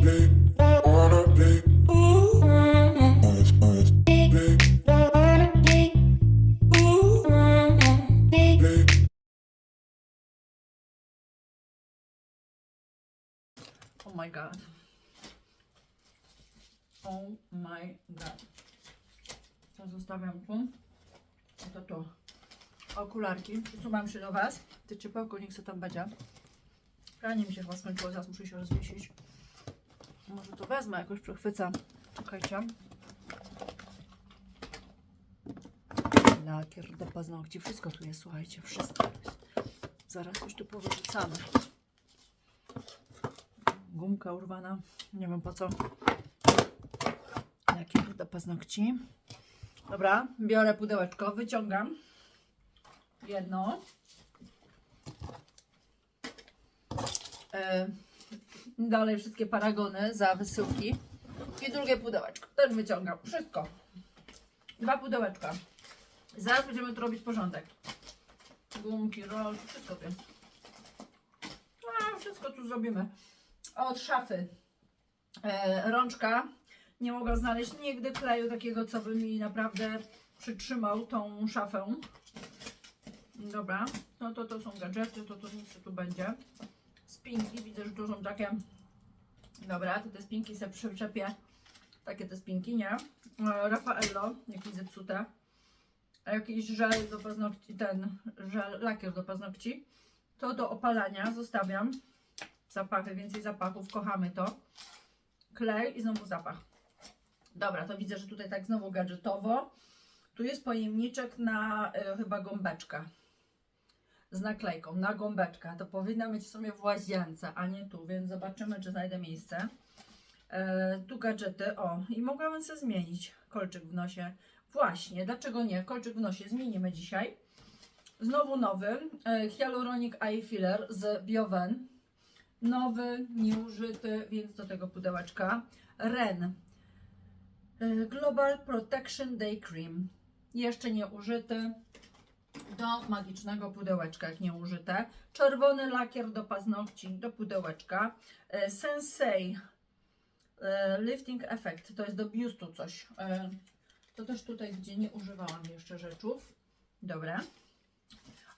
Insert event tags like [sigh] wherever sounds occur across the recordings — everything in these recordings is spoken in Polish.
Oh my god. Oh my god. To zostawiam tu. To tu. Okularki. Przesuwam się do Was. Ty ciepełko niech co tam będzie. Pranie mi się chyba skończyło, zaraz muszę się rozwiesić. Może to wezmę, jakoś przechwycam. Czekajcie. Lakier do paznokci. Wszystko tu jest, słuchajcie. Wszystko jest. Zaraz już tu powyrzucamy gumka urwana. Nie wiem po co. Jakie do paznokci. Dobra, biorę pudełeczko, wyciągam jedno. E, dalej wszystkie paragony za wysyłki. I drugie pudełeczko. Też wyciągam. Wszystko. Dwa pudełeczka. Zaraz będziemy tu robić porządek. Gumki, rol, wszystko tu. A, wszystko tu zrobimy od szafy e, rączka. Nie mogłam znaleźć nigdy kleju takiego, co by mi naprawdę przytrzymał tą szafę. Dobra, no to to są gadżety, to to nic tu będzie. Spinki, widzę, że tu są takie. Dobra, to te spinki sobie przyczepię. Takie te spinki, nie? E, Raffaello, jakieś zepsute. Jakiś żel do paznokci, ten żel, lakier do paznokci. To do opalania zostawiam zapachy, więcej zapachów, kochamy to. Klej i znowu zapach. Dobra, to widzę, że tutaj tak znowu gadżetowo. Tu jest pojemniczek na e, chyba gąbeczkę. Z naklejką, na gąbeczkę. To powinna być w sumie w łazience, a nie tu, więc zobaczymy, czy znajdę miejsce. E, tu gadżety, o, i mogłabym sobie zmienić kolczyk w nosie. Właśnie, dlaczego nie? Kolczyk w nosie zmienimy dzisiaj. Znowu nowy, e, Hyaluronic Eye Filler z Bioven nowy, nieużyty, więc do tego pudełeczka. Ren y, Global Protection Day Cream. Jeszcze nie użyty. Do magicznego pudełeczka, jak nieużyte. Czerwony lakier do paznokci, do pudełeczka. Y, Sensei y, Lifting Effect, to jest do biustu coś. To też tutaj, gdzie nie używałam jeszcze rzeczów. Dobra.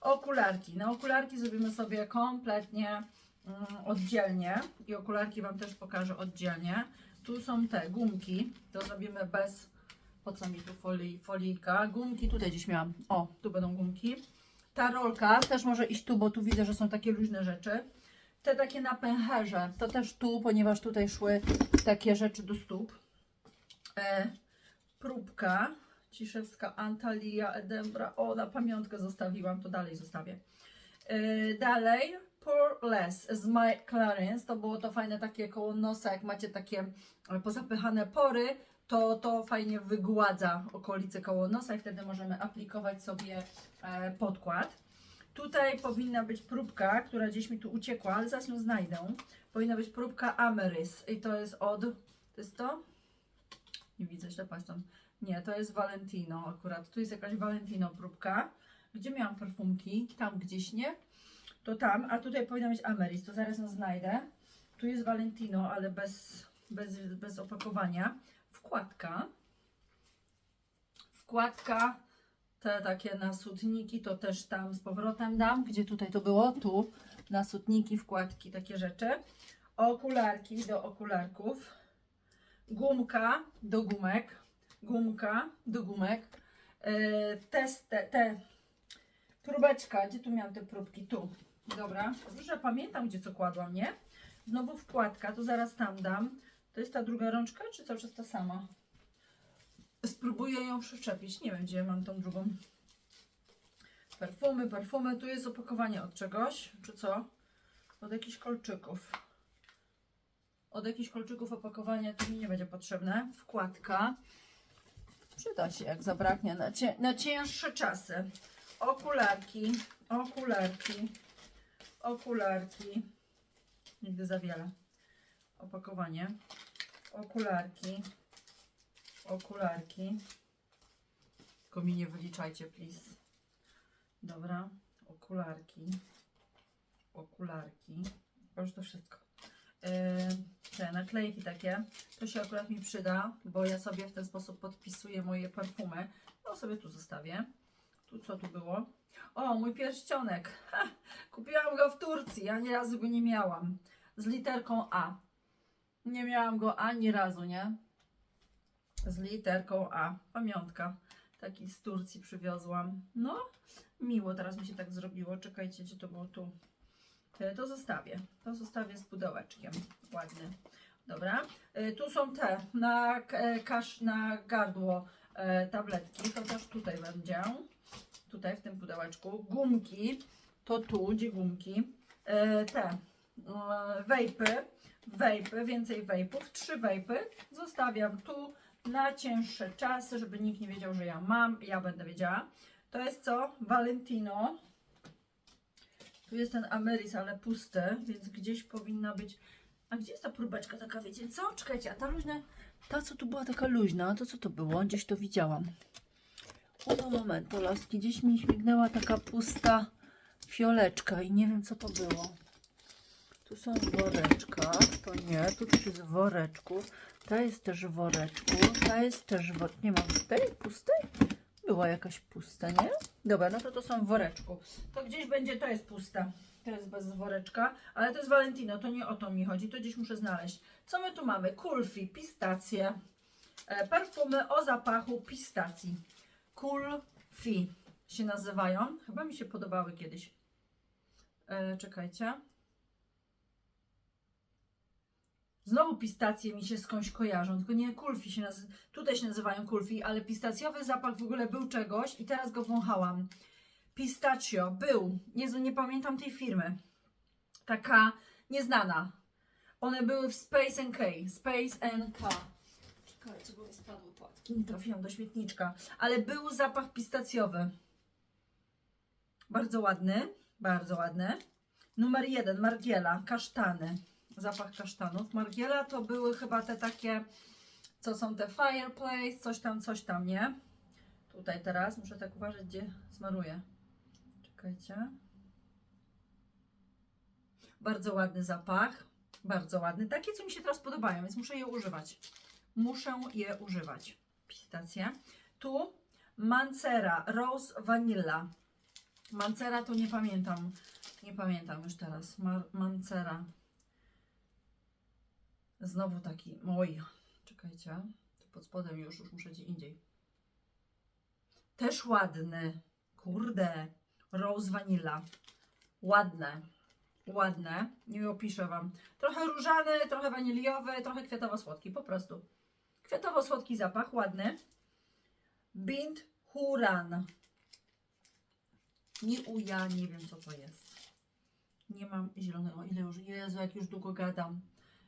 Okularki. Na okularki zrobimy sobie kompletnie mm, oddzielnie i okularki Wam też pokażę oddzielnie. Tu są te gumki, to zrobimy bez, po co mi tu folii, folijka, gumki tutaj gdzieś miałam, o, tu będą gumki. Ta rolka też może iść tu, bo tu widzę, że są takie luźne rzeczy. Te takie na pęcherze, to też tu, ponieważ tutaj szły takie rzeczy do stóp. E, próbka, Ciszewska, Antalya, Edembra, o, na pamiątkę zostawiłam, to dalej zostawię. Yy, dalej, Pour Less z My Clarins. To było to fajne takie koło nosa, jak macie takie e, pozapychane pory, to to fajnie wygładza okolice koło nosa i wtedy możemy aplikować sobie e, podkład. Tutaj powinna być próbka, która gdzieś mi tu uciekła, ale zaraz ją znajdę. Powinna być próbka Ameris i to jest od... To jest to? Nie widzę, źle patrzę. Nie, to jest Valentino akurat. Tu jest jakaś Valentino próbka. Gdzie miałam perfumki? Tam gdzieś, nie? To tam, a tutaj powinna być Ameris, to zaraz ją znajdę. Tu jest Valentino, ale bez, bez, bez opakowania. Wkładka. Wkładka, te takie nasutniki, to też tam z powrotem dam. Gdzie tutaj to było? Tu. Nasutniki, wkładki, takie rzeczy. Okularki do okularków. Gumka do gumek. Gumka do gumek. Test, te, te próbeczka. Gdzie tu miałam te próbki? Tu. Dobra, że pamiętam, gdzie co kładłam, nie? Znowu wkładka, to zaraz tam dam. To jest ta druga rączka, czy cały czas ta sama? Spróbuję ją przyczepić. Nie wiem, gdzie mam tą drugą. Perfumy, perfumy. Tu jest opakowanie od czegoś, czy co? Od jakichś kolczyków. Od jakichś kolczyków opakowanie to mi nie będzie potrzebne. Wkładka. Przyda się, jak zabraknie na, cie, na cięższe czasy. Okularki, okularki, okularki. Nigdy za wiele. Opakowanie. Okularki, okularki. Tylko mi nie wyliczajcie, please. Dobra, okularki, okularki. To już to wszystko. yy, te naklejki takie. To się akurat mi przyda, bo ja sobie w ten sposób podpisuję moje perfumy. No sobie tu zostawię. Tu co tu było? O, mój pierścionek. Ha, [laughs] kupiłam go w Turcji, ani razu go nie miałam. Z literką A. Nie miałam go ani razu, nie? Z literką A. Pamiątka. Taki z Turcji przywiozłam. No, miło teraz mi się tak zrobiło. Czekajcie, gdzie to było tu. E, To zostawię. To zostawię z pudełeczkiem. Ładny. Dobra. E, Tu są te na, e, kasz, na gardło tabletki. To też tutaj będzie. Tutaj w tym pudełeczku. Gumki. To tu, gdzie gumki. Te wejpy. Wejpy, więcej wejpów. Trzy wejpy. Zostawiam tu na cięższe czasy, żeby nikt nie wiedział, że ja mam. Ja będę wiedziała. To jest co? Valentino. Tu jest ten Ameris, ale pusty, więc gdzieś powinna być. A gdzie jest ta próbeczka taka, wiecie co? Czekajcie, a ta luźna, ta co tu była taka luźna, to co to było? Gdzieś to widziałam. O, moment, laski, gdzieś mi śmignęła taka pusta fioleczka i nie wiem co to było. Tu są w woreczkach, to nie, tu też jest woreczku, ta jest też woreczku, ta jest też w woreczku. Nie mam tej pustej? Była jakaś pusta, nie? Dobra, no to to są woreczku. To gdzieś będzie, to jest pusta. To jest bez woreczka, ale to jest Valentino, to nie o to mi chodzi, to gdzieś muszę znaleźć. Co my tu mamy? Kulfi, pistacje, e, perfumy o zapachu pistacji. Kulfi się nazywają. Chyba mi się podobały kiedyś. E, czekajcie. Znowu pistacje mi się skądś kojarzą, tylko nie kulfi się nazy- Tutaj się nazywają kulfi, ale pistacjowy zapach w ogóle był czegoś i teraz go wąchałam. Pistachio był. Jezu, nie pamiętam tej firmy. Taka nieznana. One były w Space NK. Space NK. Czekajcie, bo mi spadły płatki. Nie trafiłam do śmietniczka. Ale był zapach pistacjowy. Bardzo ładny. Bardzo ładny. Numer jeden, Margiela, kasztany. Zapach kasztanów. Margiela to były chyba te takie, co są te fireplace, coś tam, coś tam, nie? Tutaj teraz muszę tak uważać, gdzie smaruję. Czekajcie. Bardzo ładny zapach. Bardzo ładny. Takie, co mi się teraz podobają, więc muszę je używać. Muszę je używać. Pistacje. Tu Mancera Rose Vanilla. Mancera to nie pamiętam. Nie pamiętam już teraz. Mar Mancera. Znowu taki. Oj. Czekajcie. Tu pod spodem już, już muszę gdzie indziej. Też ładny. Kurde. Rose Vanilla. Ładne. Ładne. Nie opiszę Wam. Trochę różany, trochę waniliowy, trochę kwiatowo-słodki. Po prostu. Kwiatowo-słodki zapach. Ładny. Bint Huran. Nie uja, nie wiem co to jest. Nie mam zielonego. Ile już? Jezu, jak już długo gadam.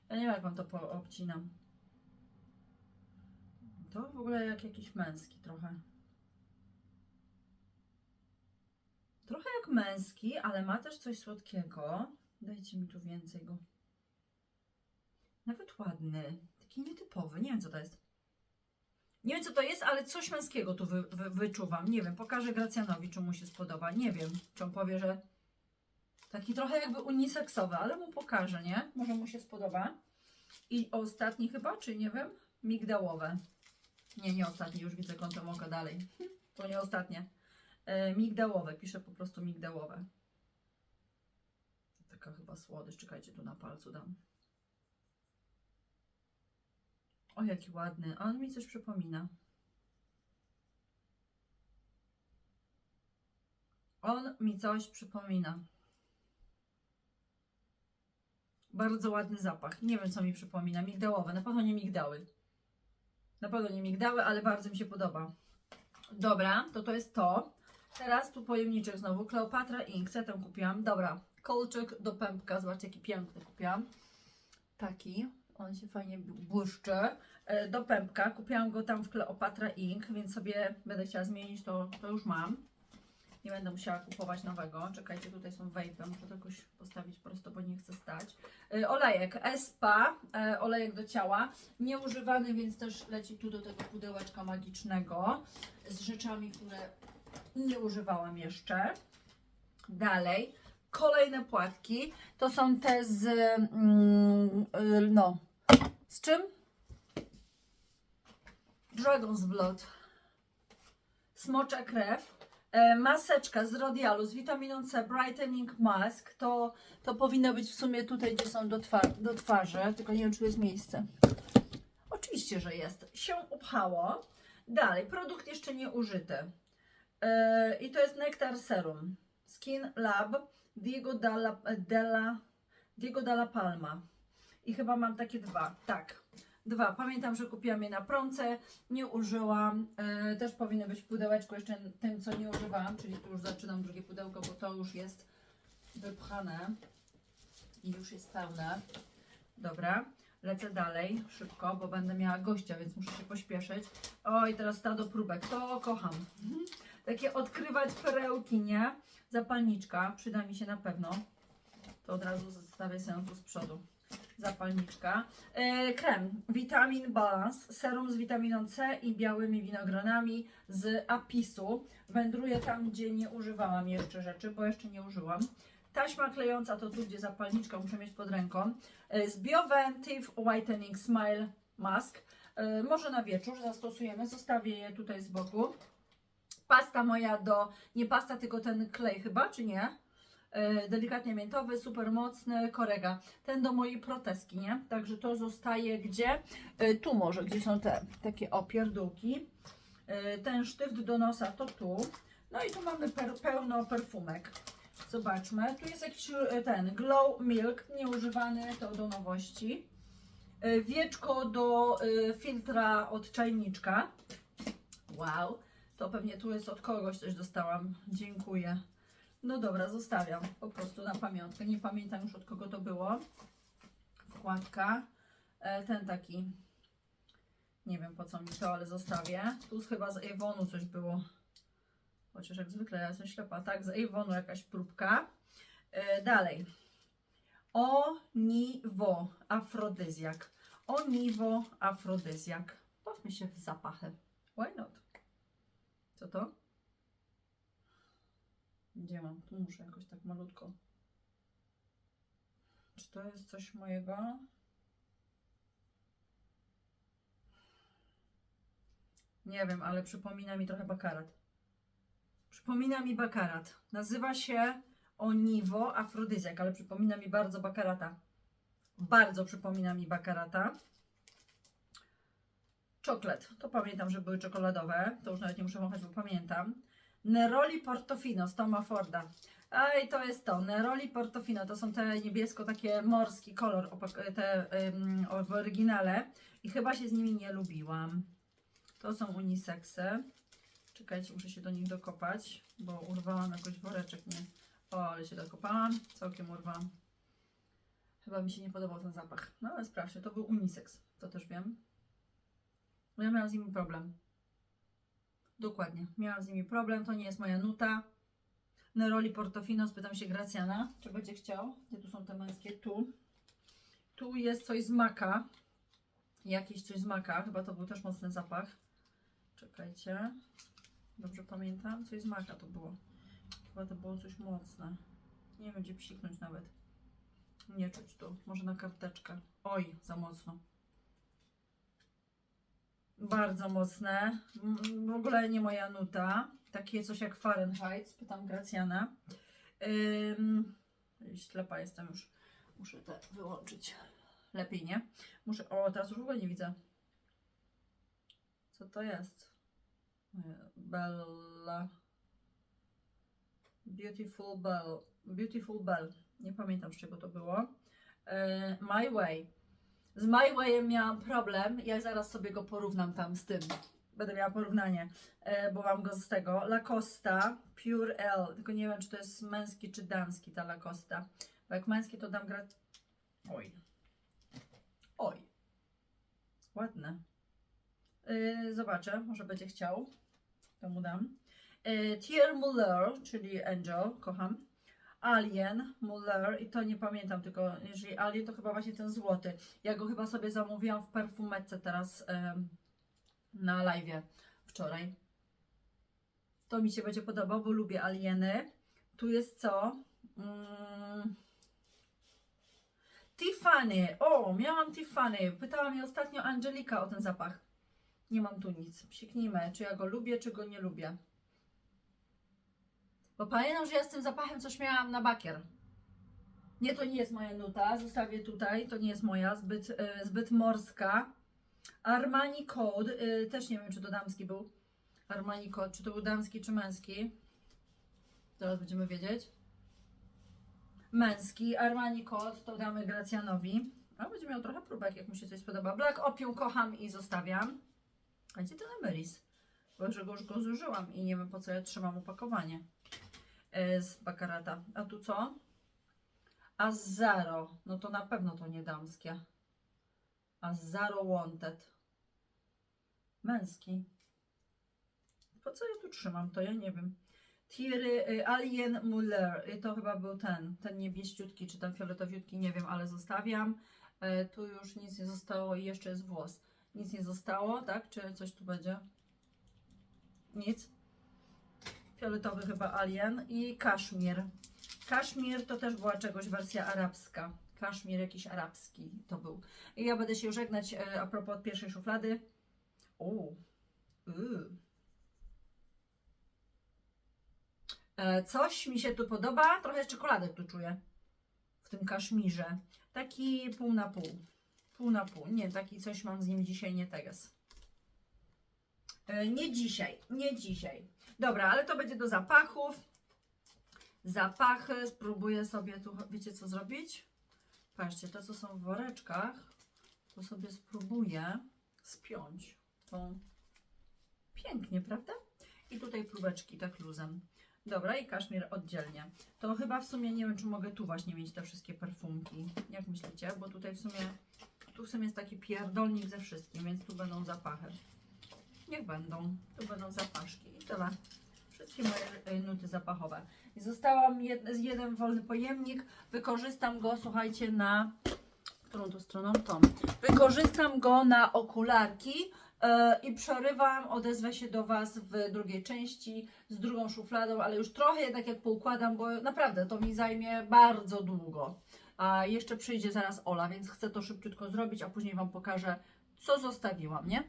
Ja nie wiem, jak Wam to obcinam. To w ogóle jak jakiś męski trochę. Trochę jak męski, ale ma też coś słodkiego. Dajcie mi tu więcej go. Nawet ładny. Taki nietypowy. Nie wiem, co to jest. Nie wiem, co to jest, ale coś męskiego tu wy, wy, wyczuwam. Nie wiem, pokażę Gracjanowi, czy mu się spodoba. Nie wiem, czy on powie, że taki trochę jakby uniseksowy, ale mu pokażę, nie? Może mu się spodoba. I ostatni chyba, czy nie wiem, migdałowe. Nie, nie ostatni, już widzę kątem oka dalej. To nie ostatnie. E, migdałowe, piszę po prostu migdałowe. Taka chyba słodycz, czekajcie, tu na palcu dam. O, jaki ładny. On mi coś przypomina. On mi coś przypomina. Bardzo ładny zapach. Nie wiem, co mi przypomina. Migdałowe. Na pewno nie migdały. Na pewno nie migdały, ale bardzo mi się podoba. Dobra, to to jest to. Teraz tu pojemniczek znowu. Kleopatra Ink. Co ja tam kupiłam? Dobra. Kolczyk do pępka. Zobaczcie, jaki piękny kupiłam. Taki. On się fajnie błyszczy. E, Do pępka. Kupiłam go tam w Kleopatra Ink, więc sobie będę chciała zmienić, to, to już mam. Nie będę musiała kupować nowego. Czekajcie, tutaj są wejpy. Muszę to jakoś postawić prosto, bo nie chcę stać. E, Olejek Espa, e, olejek do ciała. Nieużywany, więc też leci tu do tego pudełeczka magicznego z rzeczami, które nie używałam jeszcze. Dalej. kolejne płatki. To są te z. Mm, y, no. Z czym? Dragon's Blood. Smocza krew. E, maseczka z Rodialu z witaminą C Brightening Mask. To, to powinno być w sumie tutaj, gdzie są do, twar- do twarzy, tylko nie wiem, czy jest miejsce. Oczywiście, że jest. Się upchało. Dalej, produkt jeszcze nie użyty. E, I to jest Nectar Serum. Skin Lab Diego Dalla, Diego Dalla Palma. I chyba mam takie dwa. Tak, dwa. Pamiętam, że kupiłam je na promce, nie użyłam. E, też powinny być w pudełeczku jeszcze tym, co nie używałam, czyli tu już zaczynam drugie pudełko, bo to już jest wypchane i już jest pełne. Dobra, lecę dalej szybko, bo będę miała gościa, więc muszę się pośpieszyć. Oj, teraz stado próbek, to kocham. Mhm. Takie odkrywać perełki, nie? Zapalniczka, przyda mi się na pewno. To od razu zostawię sobie tu z przodu. Zapalniczka. E, krem Vitamin Balance, serum z witaminą C i białymi winogronami z Apisu. Wędruję tam, gdzie nie używałam jeszcze rzeczy, bo jeszcze nie użyłam. Taśma klejąca to tu, gdzie zapalniczka muszę mieć pod ręką. E, z Bioventive Whitening Smile Mask. E, może na wieczór zastosujemy. Zostawię je tutaj z boku. Pasta moja do, nie pasta, tylko ten klej chyba, czy nie? E, delikatnie miętowy, super mocny, korega. Ten do mojej proteski, nie? Także to zostaje gdzie? E, tu może, gdzie są te takie opierdółki. E, ten sztyft do nosa to tu. No i tu mamy per, pełno perfumek. Zobaczmy. Tu jest jakiś ten Glow Milk, nieużywany, to do nowości. Wieczko do filtra od czajniczka. Wow. To pewnie tu jest od kogoś coś dostałam. Dziękuję. No dobra, zostawiam po prostu na pamiątkę. Nie pamiętam już od kogo to było. Wkładka. E, ten taki. Nie wiem po co mi to, ale zostawię. Tu chyba z Avonu coś było. Chociaż jak zwykle ja jestem ślepa. Tak, z Avonu jakaś próbka. E, dalej. Oniwo afrodyzjak. Oniwo afrodyzjak. Bawmy się w zapachy. Why not? Co to? Gdzie mam? Tu muszę jakoś tak malutko. Czy to jest coś mojego? Nie wiem, ale przypomina mi trochę bakarat. Przypomina mi bakarat. Nazywa się Oniwo Afrodyzjak, ale przypomina mi bardzo bakarata. Bardzo przypomina mi bakarata. Czoklet. To pamiętam, że były czekoladowe. To już nawet nie muszę wąchać, bo pamiętam. Neroli Portofino z Toma Forda. Ej, to jest to. Neroli Portofino. To są te niebiesko, takie morski kolor, te w oryginale. I chyba się z nimi nie lubiłam. To są uniseksy. Czekajcie, muszę się do nich dokopać, bo urwałam jakoś woreczek. Nie. O, ale się dokopałam. Całkiem urwałam. Chyba mi się nie podobał ten zapach. No ale sprawdźcie, to był unisex. To też wiem. Ja miałam z nimi problem. Dokładnie. Miałam z nimi problem. To nie jest moja nuta. Neroli Portofino. Spytam się Gracjana, czy będzie chciał. Gdzie tu są te męskie? Tu. Tu jest coś z maka. Jakieś coś z maka. Chyba to był też mocny zapach. Czekajcie. Dobrze pamiętam? Coś z maka to było. Chyba to było coś mocne. Nie wiem, gdzie psiknąć nawet. Nie czuć tu. Może na karteczkę. Oj, za mocno. Bardzo mocne. W ogóle nie moja nuta. Takie coś jak Fahrenheit. Spytam Gracjana. Ym, ślepa jestem już. Muszę te wyłączyć. Lepiej, nie? Muszę. O, teraz już w ogóle nie widzę. Co to jest? Bella. Beautiful Bell. Beautiful Bell. Nie pamiętam z czego to było. My Way. Z My Wayem miałam problem. Ja zaraz sobie go porównam tam z tym. Będę miała porównanie, e, bo mam go z tego. Lacosta Pure L. Tylko nie wiem, czy to jest męski czy damski ta Lacosta. Bo jak męski, to dam gra. Oj. Oj. Ładne. E, zobaczę, może będzie chciał. To mu dam. E, Tier Muller, czyli Angel, kocham. Alien, Muller i to nie pamiętam, tylko jeżeli Alien to chyba właśnie ten złoty. Ja go chyba sobie zamówiłam w perfumece teraz na live wczoraj. To mi się będzie podobał, bo lubię alieny. Tu jest co? Mm. Tiffany. O, miałam Tiffany. Pytała mnie ostatnio Angelika o ten zapach. Nie mam tu nic. Psiknijmy, czy ja go lubię, czy go nie lubię. Bo pamiętam, że ja z tym zapachem coś miałam na bakier. Nie, to nie jest moja nuta. Zostawię tutaj. To nie jest moja. Zbyt, e, zbyt morska. Armani Code. e, też nie wiem, czy to damski był. Armani Code. Czy to był damski, czy męski. Zaraz będziemy wiedzieć. Męski. Armani Code. To damy Gracjanowi. A będzie miał trochę próbek, jak mu się coś spodoba. Black Opium kocham i zostawiam. A gdzie ten Emeris? Bo że go już go zużyłam i nie wiem po co ja trzymam opakowanie z Bakarata. A tu co? Azaro. No to na pewno to nie damskie. Azaro Wanted. Męski. Po co ja tu trzymam? To ja nie wiem. Tiry y, Alien Muller. Y, To chyba był ten, ten niebieściutki, czy ten fioletowiutki, nie wiem, ale zostawiam. E, Tu już nic nie zostało i jeszcze jest włos. Nic nie zostało, tak? Czy coś tu będzie? Nic. Fioletowy chyba Alien i Kaszmir. Kaszmir to też była czegoś wersja arabska. Kaszmir jakiś arabski to był. I ja będę się żegnać e, a propos pierwszej szuflady. O, yy. E, Coś mi się tu podoba. Trochę czekoladek tu czuję. W tym kaszmirze. Taki pół na pół. Pół na pół. Nie, taki coś mam z nim dzisiaj nie teges. E, Nie dzisiaj, nie dzisiaj. Dobra, ale to będzie do zapachów. Zapachy. Spróbuję sobie tu, wiecie co zrobić? Patrzcie, to co są w woreczkach, to sobie spróbuję spiąć tą pięknie, prawda? I tutaj próbeczki tak luzem. Dobra, i kaszmir oddzielnie. To chyba w sumie nie wiem, czy mogę tu właśnie mieć te wszystkie perfumki. Jak myślicie? Bo tutaj w sumie, tu w sumie jest taki pierdolnik ze wszystkim, więc tu będą zapachy. Niech będą. Tu będą zapaszki. I tyle. Wszystkie moje y, nuty zapachowe. I została mi jed, jeden wolny pojemnik. Wykorzystam go, słuchajcie, na... Którą tu stroną? Tą. Wykorzystam go na okularki e, i przerywam, odezwę się do Was w drugiej części z drugą szufladą, ale już trochę jednak jak poukładam, bo naprawdę to mi zajmie bardzo długo. A jeszcze przyjdzie zaraz Ola, więc chcę to szybciutko zrobić, a później Wam pokażę, co zostawiłam, nie?